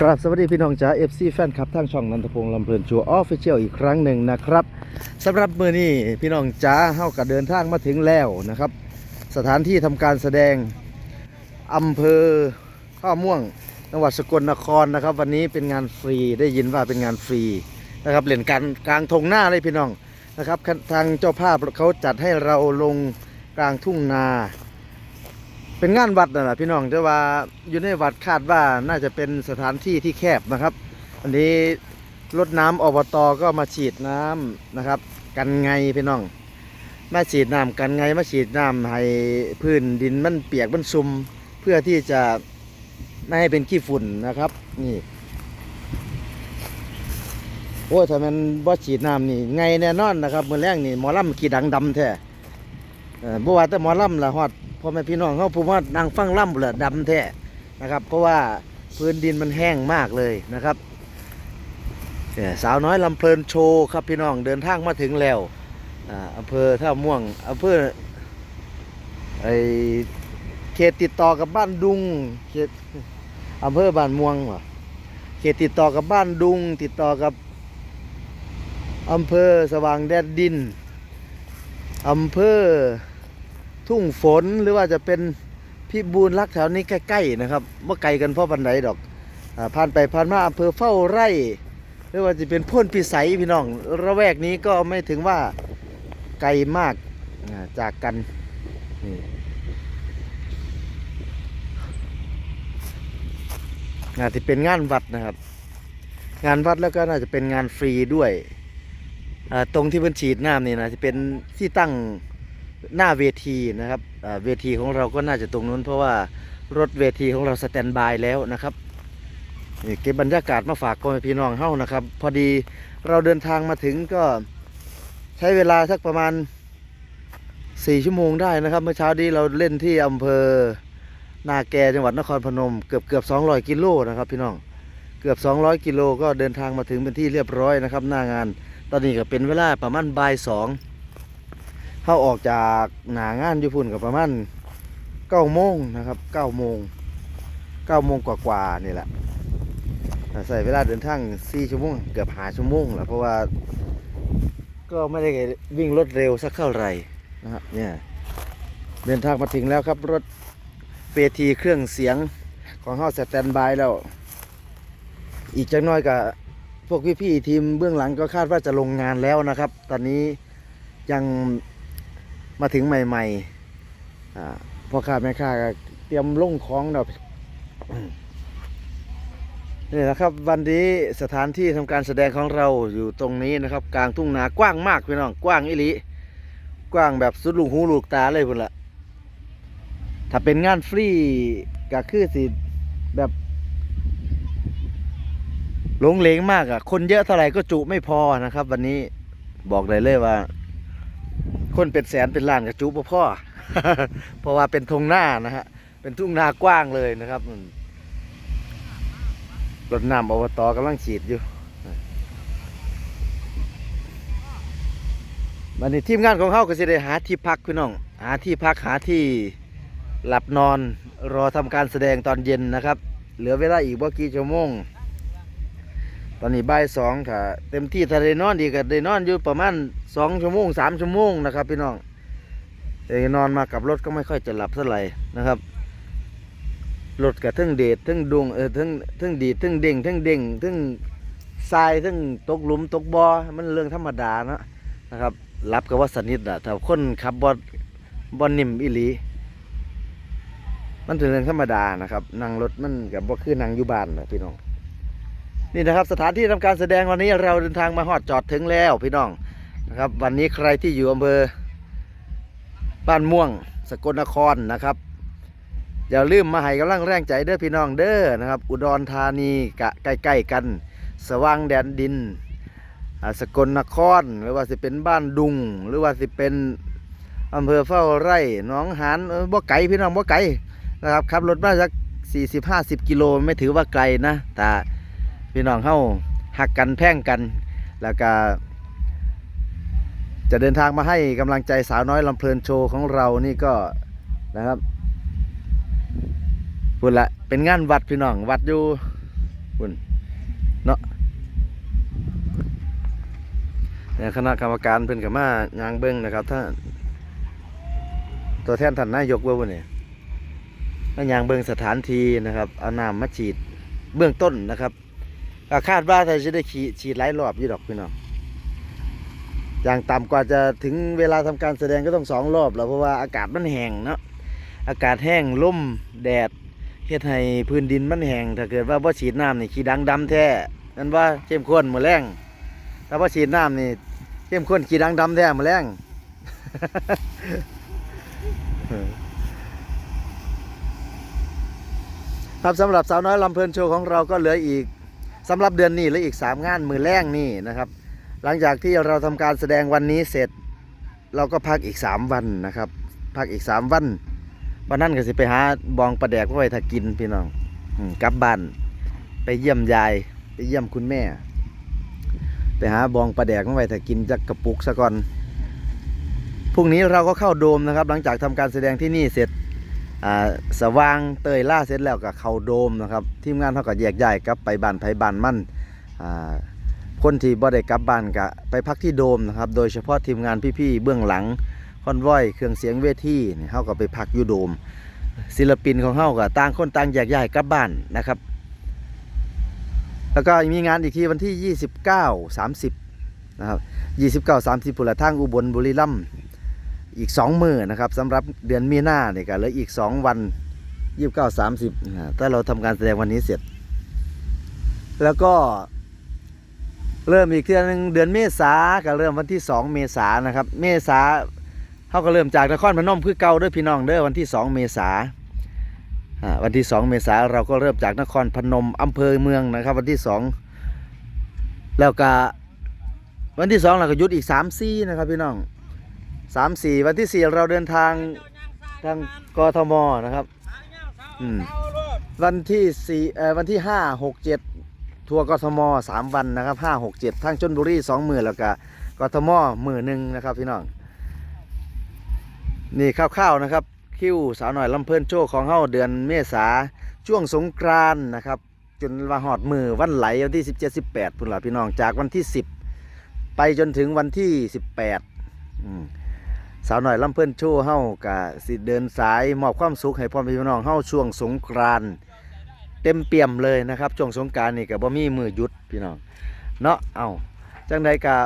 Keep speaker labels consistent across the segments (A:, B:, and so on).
A: ครับสวัสดีพี่น้องจ๋า FC แฟนคลับทางช่องนันทพงษ์ลำเพลินชัวออฟฟิเชียลอีกครั้งหนึ่งนะครับสำหรับมือนี้พี่น้องจ๋าเฮากับเดินทางมาถึงแล้วนะครับ สถานที่ทำการแสดงอำเภอท่าม่วงจังหวัดสกลนครนะครับ วันนี้เป็นงานฟรีได้ยินว่าเป็นงานฟรีนะครับเล่นกันกลางทงหน้าเลยพี่น้องนะครับ ทางเจ้าภาพเขาจัดให้เราลงกลางทุ่งนา เป็นงานวัดนั่นแหละพี่น้องแต่ว่าอยู่ในวัดคาดว่าน่าจะเป็นสถานที่ที่แคบนะครับ อันนี้รถน้ำอบตก็มาฉีดน้ำนะครับ กันไงพี่น้อง มาฉีดน้ำกันไงมาฉีดน้ำให้พื้นดินมันเปียกมันซุมเพื่อที่จะไม่ให้เป็นขี้ฝุ่นนะครับ นี่โอ้ถ้ามันบ่ฉีดน้ำนี่ไงแน่นอนนะครับมือแรกนี่หมอลำขี้ดังดำแท้เออบ่ว่าแต่หมอลำละฮอด พ่อแม่พี่น้องเขาพูดว่านางฟังล่ำเบลอดำแท้นะครับ เพราะว่าพื้นดินมันแห้งมากเลยนะครับสาวน้อยลำเพลินโชว์ครับพี่น้องเดินทางมาถึงแล้วอำเภอท่าม่วงอำเภอไอเขตติดต่อกับบ้านดุงเขตอำเภอบ้านม่วงวะเขตติดต่อกับบ้านดุง ติดต่อกับอำเภอสว่างแดนดินอำเภอ ทุ่งฝนหรือว่าจะเป็นพิบูลรักแถวนี้ใกล้ๆนะครับว่าไกลกันเพราะปันไหนดอกอผ่านไปผ่านมาอำเภอเฝ้าไร่หรือว่าจะเป็นพ่นพิสัยพี่น้อง ระแวกนี้ก็ไม่ถึงว่าไกลมากจากกันนี่งานที่เป็นงานวัดนะครับ งานวัดแล้วก็น่าจะเป็นงานฟรีด้วยตรงที่เพิ่นฉีดน้ำนี่นะจะเป็นที่ตั้ง หน้าเวทีนะครับเวทีของเราก็น่าจะตรงนู้น เพราะว่ารถเวทีของเราสแตนบายแล้วนะครับนี่เก็บบรรยากาศมาฝากพ่อแม่พี่น้องเฮ้านะครับ พอดีเราเดินทางมาถึงก็ใช้เวลาสักประมาณ 4 ชั่วโมงได้นะครับ เมื่อเช้านี้เราเล่นที่อำเภอนาแกจังหวัดนครพนม เกือบเกือบ200 กิโลนะครับ พี่น้องเกือบ 200 กิโลก็เดินทางมาถึงเป็นที่เรียบร้อยนะครับ หน้างาน ตอนนี้ก็เป็นเวลาประมาณบ่ายสอง เข้าออกจากหนางานอยู่พุ่นกับประมาณเก้าโมงนะครับเก้าโมงเก้าโมงกว่าๆนี่แหละแต่ใส่เวลาเดินทางสี่ชั่วโมงเกือบหาชั่วโมงแหละเพราะว่าก็ไม่ได้วิ่งรถเร็วสักเท่าไหร่นะฮะเนี่ยเดินทางมาถึงแล้วครับ รถเวทีเครื่องเสียงของเฮาสแตนบายแล้ว อีกจักหน้อยกับพวกพี่ๆทีมเบื้องหลังก็คาดว่าจะลงงานแล้วนะครับ ตอนนี้ยัง มาถึงใหม่ๆพ่อค้าแม่ค้าก็เตรียมลงของเนาะนี่นะครับวันนี้สถานที่ทำการแสดงของเราอยู่ตรงนี้นะครับ กลางทุ่งนากว้างมากพี่น้องกว้างอิลิกว้างแบบสุดลูกหูลูกตาเลยพุ่นละถ้าเป็นงานฟรีก็คือสิแบบหลงเลงมากอะ คนเยอะเท่าไหร่ก็จุไม่พอนะครับ วันนี้บอกเลยเลยว่า คนเป็นแสนเป็นล้านกับจุบ่พ่อ เพราะว่าเป็นทงหน้านะฮะ เป็นทุ่งนากว้างเลยนะครับรถน้ำอบตกำลังฉีดอยู่วันนี้ทีมงานของเขาก็จะได้หาที่พักพี่น้อง หาที่พักหาที่หลับนอนรอทำการแสดงตอนเย็นนะครับ เหลือเวลาอีกบ่กี่ชั่วโมง อนนี้บ่ายสองถ้าเต็มที่ถ้าได้นอนดีก็ได้นอนอยู่ประมาณสองชั่วโมงสามชั่วโมงนะครับพี่น้องแต่นอนมากับรถก็ไม่ค่อยจะหลับเท่าไหร่นะครับรถกับทั้งเดดทั้งดวงเออทั้งทั้งดีดทั้งเด้งทั้งเด้งทั้งทรายทั้งตกหลุมตกบอ่อมันเรื่องธรรมดาเนาะนะครับรับกับว่าสนิทอะถ้าคนขับบอลบอนิ่มอิลีมันเป็นเรื่องธรรมดานะครับนั่งรถมันกับบ่คือนั่งอยู่บ้านนะพี่น้อง นี่นะครับสถานที่ทำการแสดงวันนี้เราเดินทางมาฮอดจอดถึงแล้วพี่น้องนะครับ วันนี้ใครที่อยู่อำเภอบ้านม่วง สกลนครนะครับอย่าลืมมาให้กำลังแรงใจเด้อพี่น้องเด้อนะครับ อุดรธานีกะใกล้ๆกัน สว่างแดนดินสกลนคร หรือว่าสิเป็นบ้านดุง หรือว่าสิเป็นอำเภอเฝ้าไร่หนองหานบ่ไกลพี่น้องบ่ไกลนะครับขับรถมาสัก40-50 กิโลไม่ถือว่าไกลนะแต่ พี่น้องเข้าหักกันแพ่งกัน แล้วก็จะเดินทางมาให้กำลังใจสาวน้อยลำเพลินโชว์ของเรานี่ก็นะครับพูดละเป็นงานวัดพี่น้องวัดอยู่คุณเนาะเนี่ยคณะกรรมการเพิ่นกับมายางเบิ้งนะครับถ้าตัวแทนท่านนายกเว่าบ่เนี่ยมายางเบิ้งสถานที่นะครับเอาน้ำมาฉีดเบื้องต้นนะครับ ก็คาดว่าจะได้ฉีดฉีดหลายรอบอยู่ดอกพี่น้องอย่างต่ำกว่าจะถึงเวลาทำการแสดงก็ต้องสองรอบแล้วเพราะว่าอากาศมันแห้งเนาะอากาศแห้งลมแดดเฮ็ดให้พื้นดินมันแห้งถ้าเกิดว่าบ่ฉีดน้ำนี่ขี้ดังดำแท้นั่นว่าเข้มข้นมื้อแรงถ้าบ่ฉีดน้ำนี่เข้มข้นขี้ดังดำแท้มื้อแรงครับสำหรับสาวน้อยลำเพลินโชว์ของเราก็เหลืออีก สำหรับเดือนนี้เหลืออีก 3 งานมือแรงนี่นะครับ หลังจากที่เราทำการแสดงวันนี้เสร็จ เราก็พักอีก 3 วันนะครับ พักอีก 3 วันวันนั้นก็สิไปหาบองประแดกไว้ถ้ากินพี่น้องกลับบ้านไปเยี่ยมยาย ไปเยี่ยมคุณแม่ ไปหาบองประแดกมาไว้ถ้ากินจักกระปุกซะก่อนพรุ่งนี้เราก็เข้าโดมนะครับ หลังจากทำการแสดงที่นี่เสร็จ สว่างเตยล่าเสร็จแล้วก็เขาโดมนะครับทีมงานเขาก็แยกย้ายกลับไปบ้านไผบ้านมั่นคนที่บ่ได้กลับบ้านก็ไปพักที่โดมนะครับ โดยเฉพาะทีมงานพี่ๆเบื้องหลังคอนวอยเครื่องเสียงเวทีนี่เฮาก็ไปพักอยู่โดม ศิลปินของเฮาก็ต่างคนต่างแยกย้ายกลับบ้านนะครับ แล้วก็มีงานอีกทีวันที่ 29 30นะครับ29 30พุ่นละทางอุบลบุรีรัมย์ อีก2มื้อนะครับสำหรับเดือนมีนาเนี่ยก็เหลืออีก2วัน29 30นะถ้าเราทำการแสดงวันนี้เสร็จ แล้วก็เริ่มอีกเทื่อนึงเดือนเมษาก็เริ่มวันที่2เมษานะครับ เมษาเขาก็เริ่มจากนครพนมคือเก่าด้วยพี่น้องเด้อวันที่2เมษาวันที่2เมษาเราก็เริ่มจากนครพนมอำเภอเมืองนะครับ วันที่2แล้วก็วันที่2เราก็ยุดอีก3 4นะครับพี่น้อง 3 4วันที่4เราเดินทางทางกทมนะครับอืมวันที่4เอ่อวันที่5 6 7ทัวร์กทม3วันนะครับ5 6 7ทั้งชนบุรี2มือแล้วก็กทมหมือหนึ่งนะครับพี่น้องนี่คร่าวๆนะครับ คิวสาวหน่อยลำเพลินโชว์ของเฮาเดือนเมษาช่วงสงกรานนะครับจนว่าหอดมือวันไหลวันที่ 17 18พุ่นล่ะพี่น้องจากวันที่ 10 ไปจนถึงวันที่ 18อืม สาวหน่อยลำเพลินชว์เฮากะสิเดินสายมอบความสุขให้พ่อแม่พี่น้องเฮาช่วงสงกรานเต็มเปี่ยมเลยนะครับช่วงสงกรานนี่ก็บบ่มีมือหยุดพี่น้องเนาะเอาจังใดกะ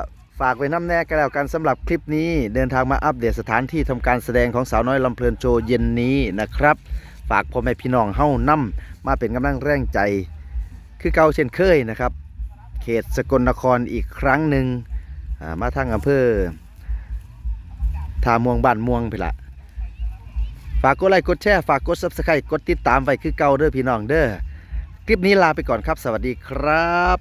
A: ฝากไว้น้ำแน่กันแล้วกันสำหรับคลิปนี้เดินทางมาอัปเดตสถานที่ทำการแสดงของสาวน้อยลำเพลินโชว์เย็นนี้นะครับ ฝากพ่อแม่พี่น้องเฮ้านํมาเป็นกำลังแรงใจ คือเก่าเช่นเคยนะครับ เขตสกลนครอีกครั้งหนึ่งมาทางอำเภอ ทาม่วงบ้านม่วงไปละฝากกดไลค์กดแชร์ฝากกดซับสไครต์กดติดตามไว้คือเก่าเด้อพี่น้องเด้อคลิปนี้ลาไปก่อนครับ สวัสดีครับ